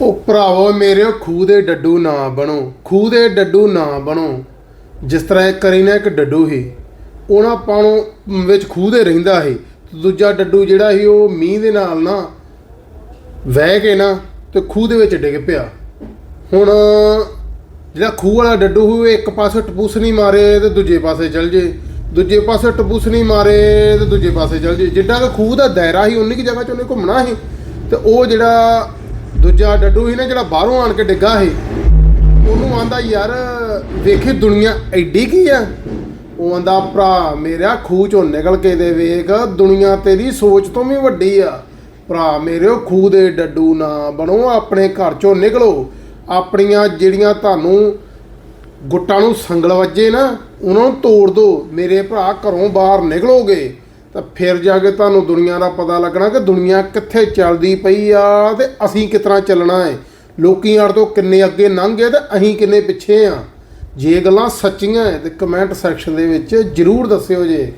ਉਹ ਭਰਾਵੋ, ਮੇਰੇ ਖੂਹ ਦੇ ਡੱਡੂ ਨਾ ਬਣੋ। ਖੂਹ ਦੇ ਡੱਡੂ ਨਾ ਬਣੋ। ਜਿਸ ਤਰ੍ਹਾਂ ਇੱਕ ਕਰੀ ਨਾ ਇੱਕ ਡੱਡੂ ਸੀ ਉਹਨਾਂ ਪਾਣੋ ਵਿੱਚ ਖੂਹ ਦੇ ਰਹਿੰਦਾ ਸੀ ਦੂਜਾ ਡੱਡੂ ਜਿਹੜਾ ਸੀ ਉਹ ਮੀਂਹ ਦੇ ਨਾਲ ਨਾ ਵਹਿ ਕੇ ਨਾ ਤੇ ਖੂਹ ਦੇ ਵਿੱਚ ਡਿੱਗ ਪਿਆ। ਹੁਣ ਜਿਹੜਾ ਖੂਹ ਵਾਲਾ ਡੱਡੂ ਸੀ ਉਹ ਇੱਕ ਪਾਸੇ ਟਪੂਸ ਨਹੀਂ ਮਾਰੇ ਤੇ ਦੂਜੇ ਪਾਸੇ ਚਲ ਜੇ। ਦੂਜੇ ਪਾਸੇ ਟਪੂਸ ਨਹੀਂ ਮਾਰੇ ਤੇ ਦੂਜੇ ਪਾਸੇ ਚਲ ਜੇ। ਜਿੱਡਾ ਕਿ ਖੂਹ ਦਾ ਦਾਇਰਾ ਸੀ ਉਨੀ ਕਿ ਜਗ੍ਹਾ 'ਚ ਉਹਨੇ ਘੁੰਮਣਾ ਸੀ ਤੇ ਉਹ ਜਿਹੜਾ ਦੂਜਾ ਡੱਡੂ ਸੀ ਨਾ ਜਿਹੜਾ ਬਾਹਰੋਂ ਆਣ ਕੇ ਡਿੱਗਾ ਸੀ। ਉਹਨੂੰ ਆਂਦਾ, ਯਾਰ, ਵੇਖੀ ਦੁਨੀਆ ਐਡੀ ਕੀ ਆ? ਉਹ ਆਂਦਾ, ਭਰਾ ਮੇਰਾ ਖੂਹ ਚੋਂ ਨਿਕਲ ਕੇ ਦੇ ਵੇਖ, ਦੁਨੀਆ ਤੇਰੀ ਸੋਚ ਤੋਂ ਵੀ ਵੱਡੀ ਆ। ਭਰਾ ਮੇਰੇ ਖੂਹ ਦੇ ਡੱਡੂ ਨਾ ਬਣੋ, ਆਪਣੇ ਘਰ ਚੋਂ ਨਿਕਲੋ। ਆਪਣੀਆਂ ਜਿਹੜੀਆਂ ਤੁਹਾਨੂੰ ਗੁੱਟਾਂ ਨੂੰ ਸੰਗਲ ਵੱਜੇ ਨਾ, ਉਹਨਾਂ ਨੂੰ ਤੋੜ ਦਿਓ ਮੇਰੇ ਭਰਾ ਘਰੋਂ ਬਾਹਰ ਨਿਕਲੋਗੇ। ਤਾਂ ਫਿਰ ਜਾ ਕੇ ਤੁਹਾਨੂੰ ਦੁਨੀਆ ਦਾ ਪਤਾ ਲੱਗਣਾ ਕਿ ਦੁਨੀਆ ਕਿੱਥੇ ਚੱਲਦੀ ਪਈ ਆ ਤੇ ਅਸੀਂ ਕਿਸ ਤਰ੍ਹਾਂ ਚੱਲਣਾ ਹੈ ਲੋਕੀ ਆੜ ਤੋਂ ਕਿੰਨੇ ਅੱਗੇ ਲੰਘ ਗਏ ਤੇ ਅਸੀਂ ਕਿੰਨੇ ਪਿੱਛੇ ਆ। ਜੇ ਗੱਲਾਂ ਸੱਚੀਆਂ ਹੈ ਤੇ ਕਮੈਂਟ ਸੈਕਸ਼ਨ ਦੇ ਵਿੱਚ ਜਰੂਰ ਦੱਸਿਓ ਜੇ।